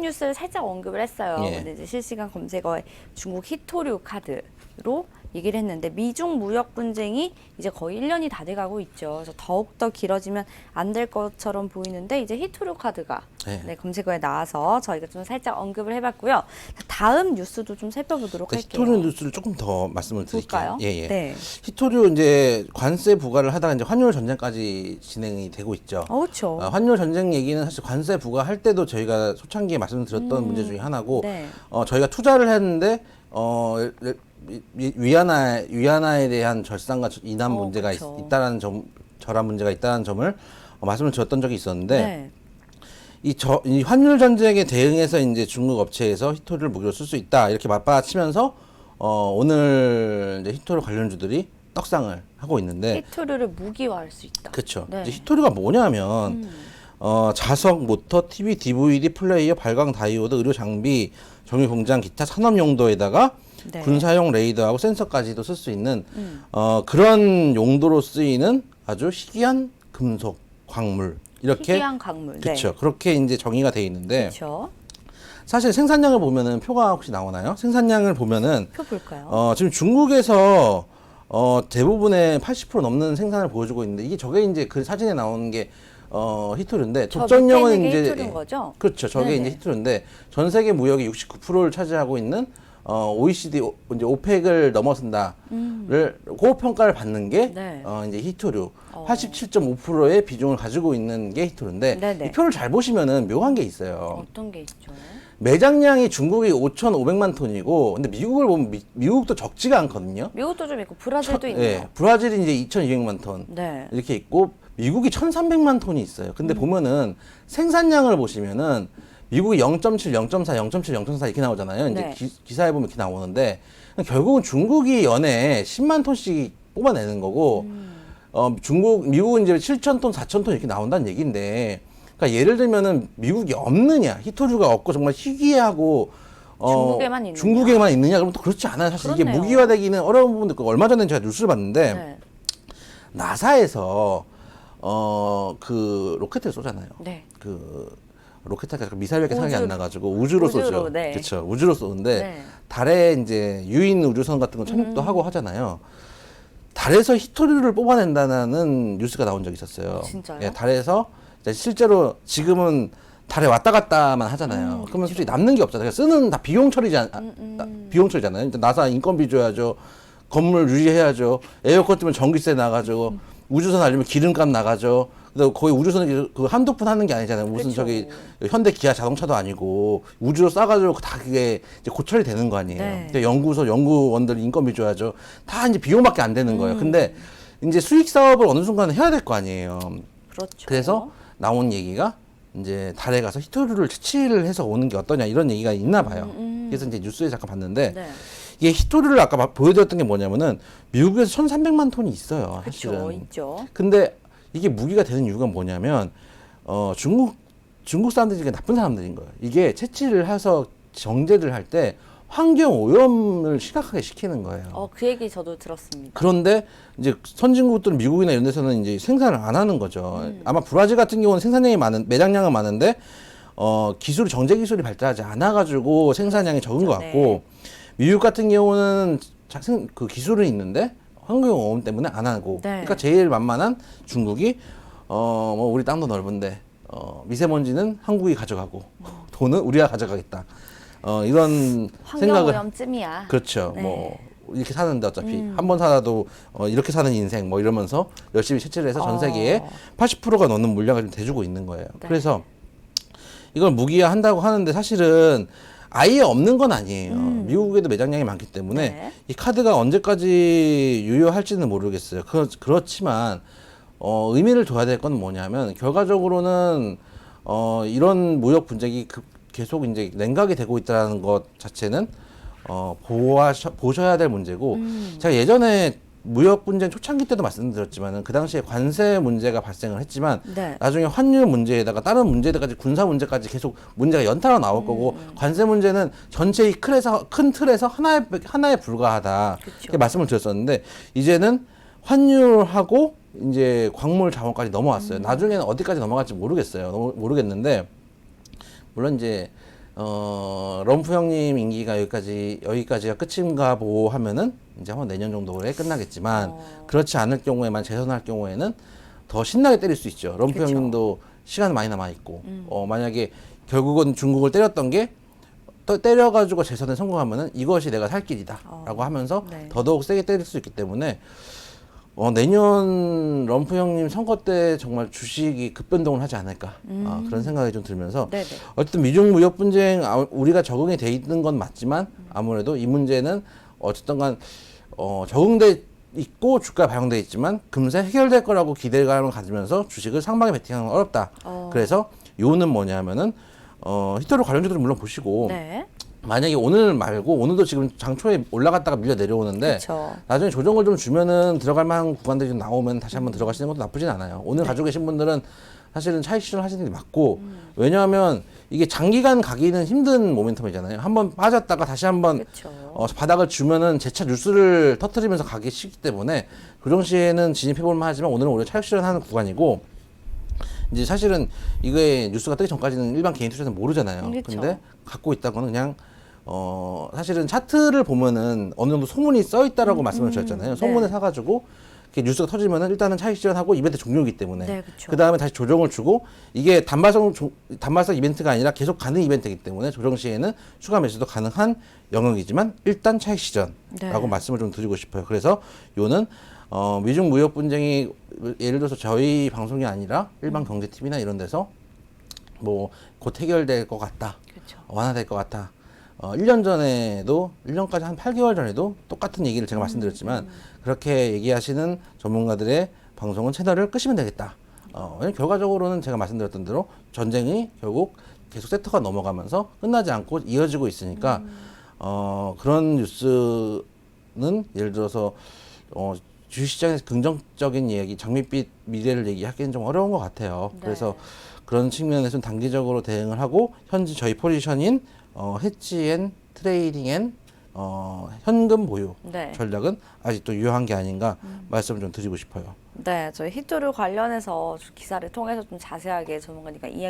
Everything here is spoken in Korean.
뉴스를 살짝 언급을 했어요. 예. 근데 이제 실시간 검색어에 중국 히토류 카드로 얘기를 했는데 미중 무역 분쟁이 이제 거의 1년이 다 돼가고 있죠. 그래서 더욱 더 길어지면 안 될 것처럼 보이는데 이제 히토류 카드가 네. 네, 검색어에 나와서 저희가 좀 살짝 언급을 해봤고요. 다음 뉴스도 좀 살펴보도록 할게요. 히토류 뉴스를 조금 더 말씀을 드릴게요. 볼까요? 예, 예. 네. 히토류 이제 관세 부과를 하다가 이제 환율 전쟁까지 진행이 되고 있죠. 어, 그렇죠. 어, 환율 전쟁 얘기는 사실 관세 부과할 때도 저희가 초창기에 말씀드렸던 문제 중에 하나고 네. 어, 저희가 투자를 했는데 어, 위- 위- 위안화 위안화에 대한 절상과 이난 어, 문제가 그쵸. 있, 다라는 점, 저란 문제가 있다는 점을 어, 말씀을 드렸던 적이 있었는데 네. 이, 저, 이 환율 전쟁에 대응해서 이제 중국 업체에서 히토리를 무기로 쓸 수 있다 이렇게 맞받아치면서 어, 오늘 이제 히토리 관련주들이 떡상을 하고 있는데 히토류를 무기화할 수 있다. 그렇죠. 네. 이제 히토리가 뭐냐면 어, 자석, 모터, TV, DVD, 플레이어, 발광 다이오드, 의료 장비, 정유 공장, 기타 산업 용도에다가 네. 군사용 레이더하고 센서까지도 쓸 수 있는 어, 그런 용도로 쓰이는 아주 희귀한 금속, 광물 이렇게 희귀한. 네. 그렇죠. 그렇게 이제 정의가 돼 있는데 그렇죠. 사실 생산량을 보면은 표가 혹시 나오나요? 생산량을 보면은 표 볼까요? 어, 지금 중국에서 어, 대부분의 80% 넘는 생산을 보여주고 있는데 이게 저게 이제 그 사진에 나오는 게 어, 히토류인데 게 이제 히토류인 거죠? 그렇죠. 저게 네네. 이제 히토류인데 전 세계 무역의 69%를 차지하고 있는 어, OECD 오- 이제 오펙을 넘어선다를 고평가를 받는 게 음. 네. 어, 이제 히토류 어. 87.5%의 비중을 가지고 있는 게 히토류인데 네네. 이 표를 잘 보시면은 묘한 게 있어요. 어떤 게 있죠? 매장량이 중국이 5,500만 톤이고 근데 미국을 보면 미, 국도 적지가 않거든요. 미국도 좀 있고 브라질도 천- 있네요. 예, 브라질이 이제 2,200만 톤 네. 이렇게 있고 미국이 1,300만 톤이 있어요. 근데 음. 보면은 생산량을 보시면은 미국이 0.7, 0.4, 0.7, 0.4 이렇게 나오잖아요. 이제 네. 기, 사에 보면 이렇게 나오는데 결국은 중국이 연에 10만 톤씩 뽑아내는 거고 음. 어, 중국 미국은 이제 7천 톤, 4천 톤 이렇게 나온다는 얘기인데 그러니까 예를 들면은 미국이 없느냐 히토류가 없고 정말 희귀하고 어, 중국에만 있느냐? 중국에만 있느냐 그러면 또 그렇지 않아요. 사실 이게 그렇네요. 무기화되기는 어려운 부분도 있고 얼마 전에 제가 뉴스를 봤는데 네. 나사에서 어 그 로켓을 쏘잖아요. 네. 그 로켓하가 미사일밖에 생각이 우주로. 안 나가지고 우주로, 우주로, 쏘죠. 네. 그렇죠. 우주로 쏘는데 네. 달에 이제 유인 우주선 같은 거 착륙도 하고 하잖아요. 달에서 히토류를 뽑아낸다는 뉴스가 나온 적이 있었어요. 아, 진짜요? 예, 달에서 이제 실제로 지금은 달에 왔다 갔다만 음, 하잖아요. 그러면 솔직히 남는 게 없잖아요. 그러니까 쓰는 다 비용 처리지 않, 아, 나- 비용 처리잖아요. 일단 나사 인건비 줘야죠. 건물 유지해야죠. 에어컨 뜨면 전기세 나가죠. 음. 우주선 알리면 기름값 나가죠. 근데 거의 우주선 그 한두 푼 하는 게 아니잖아요. 무슨 그쵸. 저기 현대 기아 자동차도 아니고 우주로 싸가지고 다 그게 이제 고철이 되는 거 아니에요. 네. 근데 연구소 연구원들 인건비 줘야죠. 다 이제 비용밖에 안 되는 음. 거예요. 근데 이제 수익 사업을 어느 순간에 해야 될 거 아니에요. 그렇죠. 그래서 나온 얘기가 이제 달에 가서 히토류를 채취를 해서 오는 게 어떠냐 이런 얘기가 있나 봐요. 그래서 이제 뉴스에 잠깐 봤는데 음, 네. 이게 히토류를 아까 막 보여드렸던 게 뭐냐면은 미국에서 1,300만 톤이 있어요. 그렇죠. 있죠. 근데 이게 무기가 되는 이유가 뭐냐면 어 중국 중국 사람들이 나쁜 사람들인 거예요. 이게 채취를 해서 정제를 할 때 환경 오염을 심각하게 시키는 거예요. 어, 그 얘기 저도 들었습니다. 그런데 이제 선진국들은 미국이나 이런 데서는 이제 생산을 안 하는 거죠. 음. 아마 브라질 같은 경우는 생산량이 많은 매장량은 많은데 어 기술 정제 기술이 발달하지 않아 가지고 생산량이 적은 것 네. 같고 미국 같은 경우는 자- 생- 그 기술은 있는데 환경 오염 때문에 안 하고 네. 그러니까 제일 만만한 중국이 어 뭐 우리 땅도 넓은데 어 미세먼지는 한국이 가져가고 돈은 우리가 가져가겠다. 어 이런 생각을 환경오염쯤이야. 그렇죠. 네. 음. 뭐 이렇게 사는데 어차피 한번 살아도 어, 이렇게 사는 인생 뭐 이러면서 열심히 채취를 해서 전 어. 세계에 80%가 넘는 물량을 좀 대주고 있는 거예요. 네. 그래서 이걸 무기화 한다고 하는데 사실은 아예 없는 건 아니에요. 미국에도 매장량이 많기 때문에 음. 네. 이 카드가 언제까지 유효할지는 모르겠어요. 그, 그렇지만 어, 의미를 둬야 될 건 뭐냐면 결과적으로는 어, 이런 무역 분쟁이 급- 계속 이제 냉각이 되고 있다는 것 자체는 어, 보호하셔, 보셔야 될 문제고 음. 제가 예전에 무역 분쟁 초창기 때도 말씀드렸지만은 그 당시에 관세 문제가 발생을 했지만 네. 나중에 환율 문제에다가 다른 문제들까지 군사 문제까지 계속 문제가 연타로 나올 거고 음. 관세 문제는 전체 이 틀에서 큰 틀에서 하나에 하나에 불과하다 그쵸. 이렇게 말씀을 드렸었는데 이제는 환율하고 이제 광물 자원까지 넘어왔어요. 나중에는 어디까지 넘어갈지 모르겠어요. 모르겠는데 물론 이제 어, 럼프 형님 임기가 여기까지 여기까지가 끝인가 보고 하면은 이제 한번 내년 정도에 끝나겠지만 어. 그렇지 않을 경우에만 재선할 경우에는 더 신나게 때릴 수 있죠. 럼프 그쵸. 음. 형님도 시간 많이 남아 있고 어, 만약에 결국은 중국을 때렸던 게 또 때려가지고 재선에 성공하면은 이것이 내가 살 길이다라고 하면서 네. 더더욱 세게 때릴 수 있기 때문에 어, 내년 럼프 형님 선거 때 정말 주식이 급변동을 하지 않을까 아, 그런 생각이 좀 들면서 네네. 어쨌든 미중 무역 분쟁 아, 우리가 적응이 돼 있는 건 맞지만 아무래도 이 문제는 어쨌든간 어, 적응돼 있고 주가 반영돼 있지만 금세 해결될 거라고 기대감을 가지면서 주식을 상방에 베팅하는 건 어렵다. 어. 그래서 요는 뭐냐면은 어, 히토로 관련주들은 물론 보시고 네. 만약에 오늘 말고 오늘도 지금 장초에 올라갔다가 밀려 내려오는데 그렇죠. 나중에 조정을 좀 주면은 들어갈 만한 구간들이 좀 나오면 다시 한번 들어가시는 것도 나쁘진 않아요. 오늘 가지고 계신 분들은 사실은 차익 실현 하시는 게 맞고 왜냐하면 이게 장기간 가기는 힘든 모멘텀이잖아요. 한번 빠졌다가 다시 한번. 어, 바닥을 주면은 재차 뉴스를 터트리면서 가기 쉽기 때문에 조정 시에는 진입해볼만 하지만 오늘은 오히려 차익 실현하는 구간이고 이제 사실은 이거에 뉴스가 뜨기 전까지는 일반 개인 투자자는 모르잖아요. 그쵸. 근데 갖고 있다고는 그냥 어 사실은 차트를 보면은 어느 정도 소문이 써 있다라고 말씀을 주셨잖아요. 소문에 네. 사가지고 뉴스가 터지면은 일단은 차익 실현하고 이벤트 종료이기 때문에 네, 그쵸. 그 다음에 다시 조정을 주고 이게 단발성 조- 단발성 이벤트가 아니라 계속 가는 이벤트이기 때문에 조정 시에는 추가 매수도 가능한 영역이지만 일단 차익 실전라고 네. 말씀을 좀 드리고 싶어요. 그래서 요는 어, 미중 무역 분쟁이 예를 들어서 저희 방송이 아니라 일반 경제 TV나 이런 데서 뭐곧 해결될 것 같다. 그렇죠. 완화될 것 같아. 어, 1년 전에도 1년까지 한 8개월 전에도 똑같은 얘기를 제가 말씀드렸지만 그렇게 얘기하시는 전문가들의 방송은 채널을 끄시면 되겠다. 어, 결과적으로는 제가 말씀드렸던 대로 전쟁이 결국 계속 세터가 넘어가면서 끝나지 않고 이어지고 있으니까 어, 그런 뉴스는 예를 들어서 어, 주식시장에서 긍정적인 이야기, 장밋빛 미래를 얘기하기는 좀 어려운 것 같아요. 네. 그래서 그런 측면에서는 단기적으로 대응을 하고 현재 저희 포지션인 어, 해치앤 트레이딩 앤 어, 현금 보유 네. 전략은 아직도 유효한 게 아닌가 말씀을 좀 드리고 싶어요. 네, 저희 히토류 관련해서 기사를 통해서 좀 자세하게 전문가님과 이야기